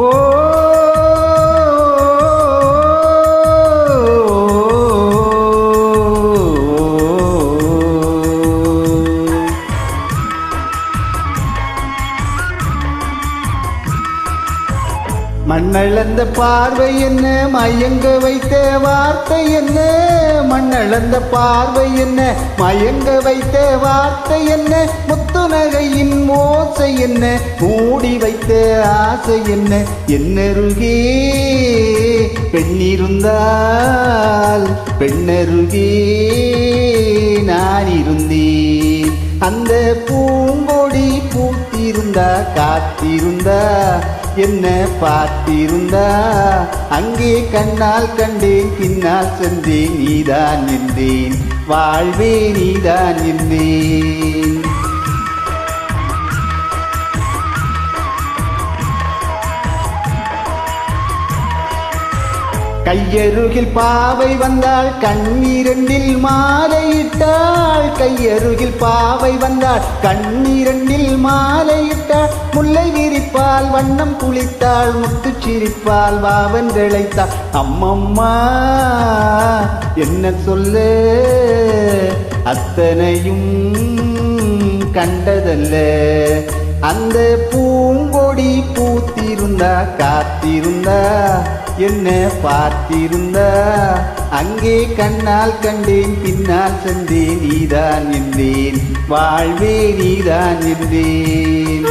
Oh. மண்ணளந்த பார்வை என்ன? மயங்க வைத்த வார்த்தை என்ன? மண்ணளந்த பார்வை என்ன? மயங்க வைத்த வார்த்தை என்ன? முத்துநகையின் மோசை என்ன? மூடி வைத்த ஆசை என்ன? என்னருகே பெண்ணிருந்தால் பெண்ணருகே நான் இருந்தேன் அந்த பூங்கொடி பூத்திருந்தா காத்திருந்தா என்ன பார்த்திருந்தா? அங்கே கண்ணால் கண்டேன் பின்னால் சென்றேன். நீதான் என்றேன் வாழ்வே நீதான் என்றேன் கையருகில் பாவை வந்தாள் கண்ணீரண்டில் மாலையிட்டாள் கையருகில் பாவை வந்தாள் கண்ணீரண்டில் மாலையிட்டாள் முல்லை விரிப்பால் வண்ணம் குளித்தாள் முத்து சிரிப்பால் வாவன் கிளைத்தாள் அம்மம்மா என்ன சொல்லு? அத்தனையும் கண்டதல்ல. அந்த பூங்கொடி பூத்திருந்தா காத்திருந்தா என்ன பார்த்திருந்தா. அங்கே கண்ணால் கண்டேன் பின்னால் சென்றேன் நீதான் என்றேன் வாழ்வே நீதான் என்றேன்